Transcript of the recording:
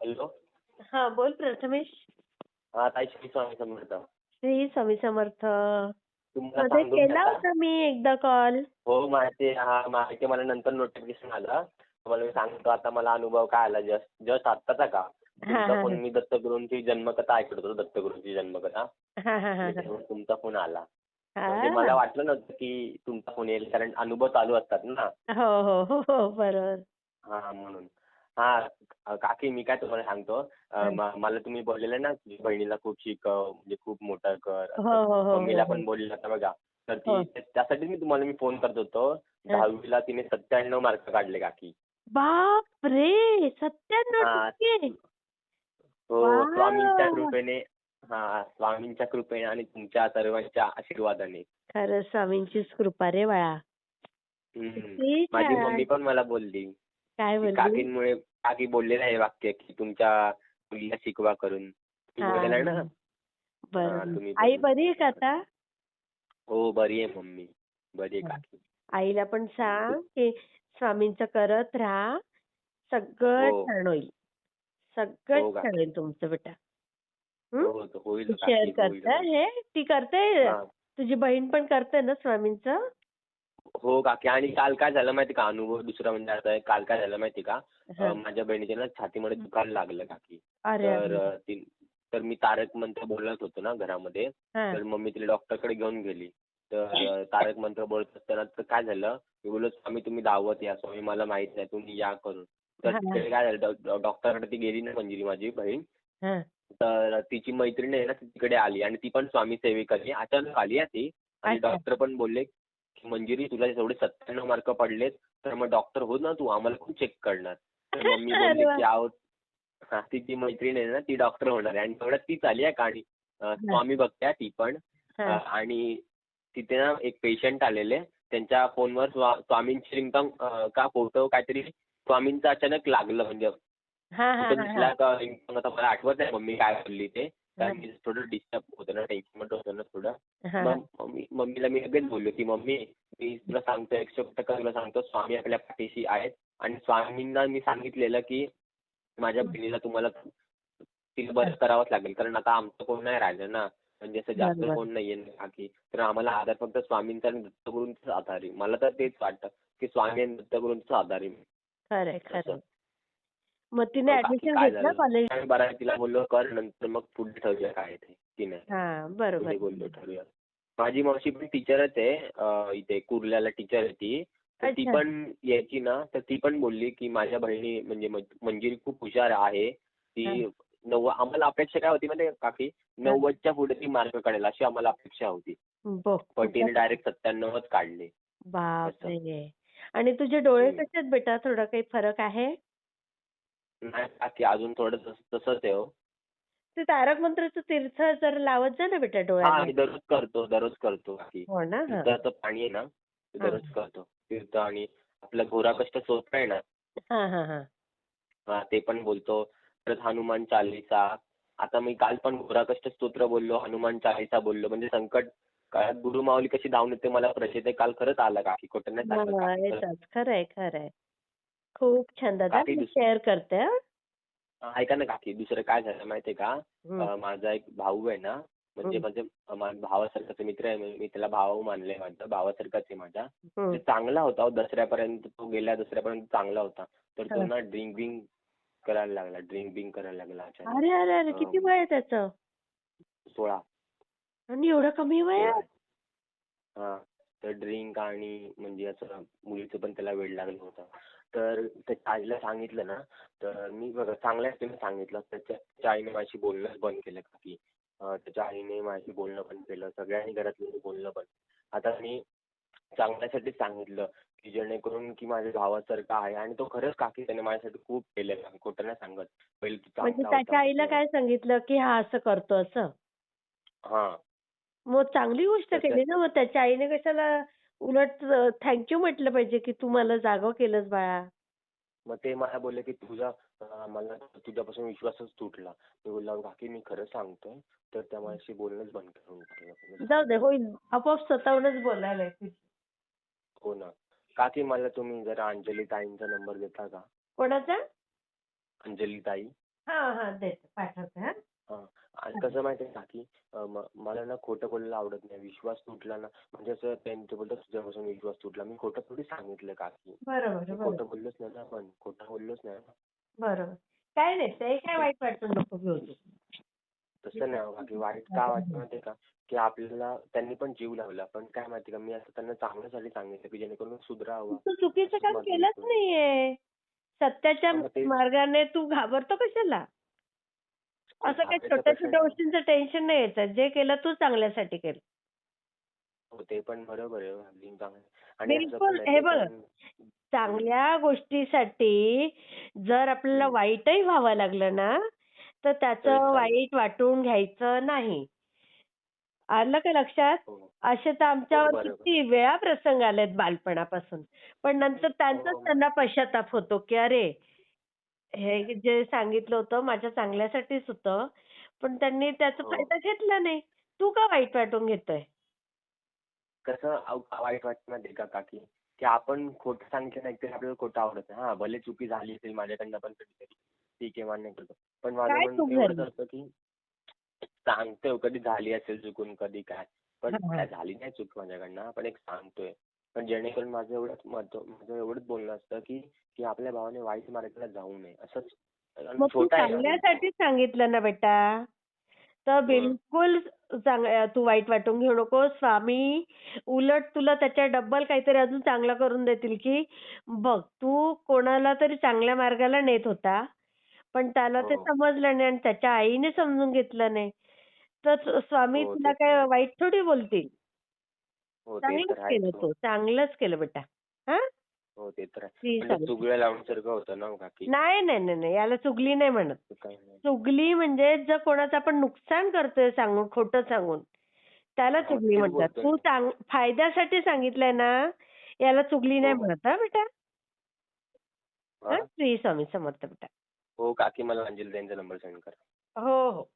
Hello. हा बोल प्रथमेश. हा ताई श्री स्वामी समर्थ. श्री स्वामी समर्थ. तुम्हाला मध्ये सांगून केला टाका. होता मी एकदा कॉल. हो माहिती हा माहिती मला नंतर नोटिफिकेशन आलं. तुम्हाला मी सांगतो आता मला अनुभव काय आला. जस्ट जस्ट आत्ताचा का? हा, तुमचा हा, फोन. मी दत्तगुरूंची जन्मकथा ऐकत होतो. दत्तगुरूंची जन्मकथा. हा हा हा तुमचा फोन आला. हा. म्हणजे मला वाटलं नव्हतं की तुमचा फोन येईल कारण अनुभव चालू असतात ना. हो हो हो हो बरोबर. हा म्हणून. हा काकी मी काय तुम्हाला सांगतो म- मला तुम्ही बोललेलं ना की बहिणीला खूप शिकव म्हणजे खूप मोठं कर हो हो हो मम्मीला हो, पण बोललेलं होतं बघा तर हो. त्यासाठी मी तुम्हाला मी फोन करत होतो दहावीला तिने सत्त्याण्णव मार्क काढले काकी बाप रे हा. टक्के हो. स्वामींच्या कृपेने हा स्वामींच्या कृपेने आणि तुमच्या सर्वांच्या आशीर्वादाने खरं स्वामींचीच कृपा रे बाळा हम्म. किती माझी छान. मम्मी पण मला बोलली काकींमुळे काकी बोललेलं आहे वाक्य की तुमच्या मुलीला शिकवा करून हा. हा, बरं आई. बरी आहे का आता हो बरी आहे मम्मी बरी आहे हा. काकी आईला पण सांग की स्वामींचं करत राहा सगळं हो. छान होईल सगळं हो. छान होईल तुमचं बेटा हं? हो शेअर होईल, करते. हे ती करते हा. तुझी बहीण पण करते ना स्वामींचं हो काकी आणि काल काय झालं माहिती का? अनुभव दुसरा म्हणजे आता काल काय झालं माहिती का? हा. अं, माझ्या बहिणीच्या ना छातीमध्ये दुखायला लागलं काकी अरे तर अरे. अं, ती तर मी तारक मंत्र बोलत होतो ना घरामध्ये. हा. तर मम्मी तिला डॉक्टरकडे घेऊन गेली. तर अं, तारक मंत्र बोलत असताना तर काय झालं? मी बोललो स्वामी तुम्ही दावत या. स्वामी मला माहीत नाही. तुम्ही या करून. तर हा. तिकडे काय झालं? डॉ- डॉक्टरकडे ती गेली ना मंजिरी माझी बहीण. हा. तर तिची मैत्रीण आहे ना ती तिकडे आली. आणि ती पण स्वामी सेविकाची अचानक आली आहे ती. आणि अच्छा. डॉक्टर पण बोलले मंजिरी तुला एवढे सत्त्याण्णव मार्क पडलेत तर मग डॉक्टर हो ना तू आम्हाला खूप चेक करणार. तर मम्मी बोलली. की आहो हा तिची मैत्रीण आहे ना ती डॉक्टर होणार आहे. आणि तेवढ्यात तीच आली आहे अं, स्वामी बघते आहे ती पण. आणि तिथे ना एक पेशंट आलेले. त्यांच्या फोनवर स्वा स्वामींची रिंगटोन का फोटो काहीतरी स्वामींचं अचानक लागलं. म्हणजे कुठं दिसला. का रिंगटोन आता मला आठवत नाही मम्मी काय बोलली ते. कारण थोडं डिस्टर्ब होतं ना टेन्शन होतं ना थोडं. मग मम्मी मम्मीला मी लगेच बोललो की मम्मी मी तुला सांगतो एकशे टक्का तुला सांगतो? स्वामी आपल्या पाठीशी आहेत. आणि स्वामींना मी सांगितलेलं की माझ्या बहिणीला तुम्हाला तिला बरं करावंच लागेल कारण आता आमचं कोण नाही राहिलं ना. म्हणजे असं जास्त. कोण नाहीये ना बाकी. तर आम्हाला आधार फक्त स्वामींचा आणि दत्तगुरूंचाच आधार आहे. मला तर तेच वाटतं की स्वामी आणि दत्तगुरूंचाच आधार आहे. खरंय खरंय. असं. मग तिने ऍडमिशन घेतलं झालं? कॉलेज आणि बरं आहे, तिला बोललो कर नंतर मग पुढे ठरवूया काय ते. हा पुढे बरोबर बोललो ठरवूया माझी मावशी पण टीचरच आहे इथे कुर्ल्याला टीचर आहे ती. तर ती. पण यायची ना तर ती पण बोलली की माझ्या बहिणी म्हणजे मंजिरी खूप हुशार आहे. ती. नव्वद आम्हाला अपेक्षा काय होती म्हणजे काकी? नव्वदच्या पुढे ती मार्क काढेल अशी आम्हाला अपेक्षा होती. पण तिने डायरेक्ट सत्त्याण्णवच काढले. बापरे. आणि तुझे डोळे. कसे आहेत बेटा? थोडा काही फरक आहे? नाही काकी अजून थोडं तस- तसंच आहे हो. ते तारक मंत्राचं तीर्थ जर लावत जा ना बेटा हा डोळ्याला मी दररोज करतो दररोज करतो काकी हो ना हा. तीर्थाचं पाणी आहे ना ते हा. दररोज करतो. तीर्थ आणि आपलं घोराकष्ट स्तोत्र आहे ना. हा हा हा. हा ते पण बोलतो. परत हनुमान चालीसा. आता मी काल पण घोराकष्ट स्तोत्र बोललो हनुमान चालीसा बोललो. म्हणजे संकट काळात गुरुमाऊली कशी धावून येते मला प्रचित आहे. काल खरंच आला काकी खोटं नाही सांगत हा, काकी, खरंच. खरंय खरंय. खूप छान दादा काकी मी दुस- शेअर करते हा. ऐका ना काकी दुसरं काय झालं माहितीये का? हम्म. अं, माझा एक भाऊ आहे ना म्हणजे हम्म. म्हणजे अं, माझ्या भावासारखाचा मित्र आहे मी मी त्याला भाऊ मानलंय माझा भावासारखाच आहे माझा. हम्म. म्हणजे चांगला होता हो, दसऱ्यापर्यंत तो गेल्या दसऱ्यापर्यंत चांगला होता. तर तो हा. ना ड्रिंक बिंक करायला लागला ड्रिंक बिंक करायला लागला अचानक. अरे अरे अरे किती वय आहे त्याचं? सोळा. आणि एवढं कमी वयात हा तर ड्रिंक आणि म्हणजे असं मुलीचं पण त्याला वेड लागलं होतं. तर त्याच्या आईला सांगितलं ना तर मी बघा चांगल्या ह्याने सांगितलं. त्याच्या त्याच्या आईने माझी बोलणंच बंद केलं की त्याच्या आईने माझी बोलणं बंद केलं. सगळ्यांनी घरातले बोलणं बंद आता मी चांगल्यासाठीच सांगितलं की जेणेकरून की माझ्या भावासारखा आहे आणि तो खरंच काकी त्याने माझ्यासाठी खूप आहे. खोटं नाही सांगत. पहिले तो म्हणजे त्याच्या आईला काय सांगितलं की हा असं करतो असं? हा. मग चांगली गोष्ट त्याच्या- केली ना मग त्याच्या आईने कशाला उलट थँक्यू म्हटलं पाहिजे की तू मला जागं केलंस बाळा. मग ते मला बोलले की तुझा मला तुझ्यापासून विश्वासच तुटला. मी बोललो काकी मी खरं सांगतोय तर त्या माझ्याशी बोलणंच बंद करून टाकलं जाऊ दे होईल. आपोआप स्वतःहूनच बोलायला येतील. हो ना. काकी मला तुम्ही जरा अंजली ताईंचा नंबर देता का? कोणाचा? अंजली ताई. हा हा देते पाठवते हा. कसं माहिती आहे काकी म- मला ना खोटं बोलायला आवडत नाही विश्वास तुटला ना म्हणजे असं त्यांनी ते बोलतात तुझ्यापासून विश्वास तुटला. मी खोटं थोडी सांगितलं काकी मी खोटं बोललोच नाही ना पण खोटं बोललोच नाही ना. बरोबर. काय नाही ते काय वाईट वाटून नको घेऊ. तू तसं नाही हो काकी वाईट का वाटतं माहिती आहे का की आपल्याला त्यांनी पण जीव लावला. पण काय माहिती का मी असं त्यांना चांगल्यासाठी सांगितलं की जेणेकरून सुधरावं तू चुकीचं काम केलंच नाहीये. सत्याच्या मग ते- मार्गाने तू घाबरतो कशाला? असं काही छोट्या? छोट्या गोष्टींचं टेन्शन नाही यायचं जे केलं तू चांगल्यासाठी केलं हो ते पण बरोबर आहे अगदी चांगलं आणि बिलकुल. हे बघ. चांगल्या गोष्टीसाठी जर आपल्याला. वाईटही व्हावं लागलं ना तर त्याचं. वाईट वाटून घ्यायचं नाही आलं का लक्षात हो असे तर आमच्यावर बरोबर. किती वेळा प्रसंग आलेत बालपणापासून पण नंतर त्यांचाच हो. त्यांना पश्चाताप होतो की अरे हे जे सांगितलं होतं माझ्या चांगल्यासाठीच होतं. पण त्यांनी त्याचा हो. फायदा घेतला नाही. तू का वाईट वाटून घेतोय? कसं वाईट वाटतं माहिती का काकी? की आपण खोटं सांगितलं नाही तरी आपल्याला खोटं आवडत नाही. हा भले चुकी झाली असेल माझ्याकडनं पण कधीतरी ठीक आहे मान्य करतो. पण माझं काय म्हणणं चूक एवढंच झाली? असतं की सांगतोय कधी झाली असेल चुकून कधी काय? पण हा, हा. काय झाली नाही चूक माझ्याकडनं पण एक सांगतोय. पण जेणेकरून माझं एवढंच मत माझं एवढंच बोलणं असतं की की आपल्या भावाने वाईट मार्गाला जाऊ नये असंच मग तू. चांगल्यासाठीच सांगितलं ना बेटा तर बिलकुल तू वाईट वाटून घेऊ नको स्वामी उलट तुला त्याच्या डबल काहीतरी अजून चांगलं करून देतील की बघ तू कोणाला तरी चांगल्या मार्गाला नेत होता पण त्याला ते हो. समजलं नाही आणि त्याच्या आईने समजून घेतलं नाही तर स्वामी हो, तुला ते काय. वाईट थोडी बोलतील चांगलंच तर आहेच केलं हो. तू चांगलंच केलं बेटा हा? हो म्हणजे स्वामी. चुगल्या लावण्यासारखं होतं ना हो काकी नाही नाही नाही याला चुगली नाही म्हणत. चुगली म्हणजे जर कोणाचं आपण नुकसान करतोय सांगून खोटं सांगून त्याला हो, चुगली म्हणतात. तू फायद्यासाठी सांगितलंय ना याला चुगली नाही हो, हो. म्हणत हा बेटा? हा? हा. श्री स्वामी समर्थ बेटा. हो काकी मला अंजली त्यांचा नंबर सेंड करा. हो हो.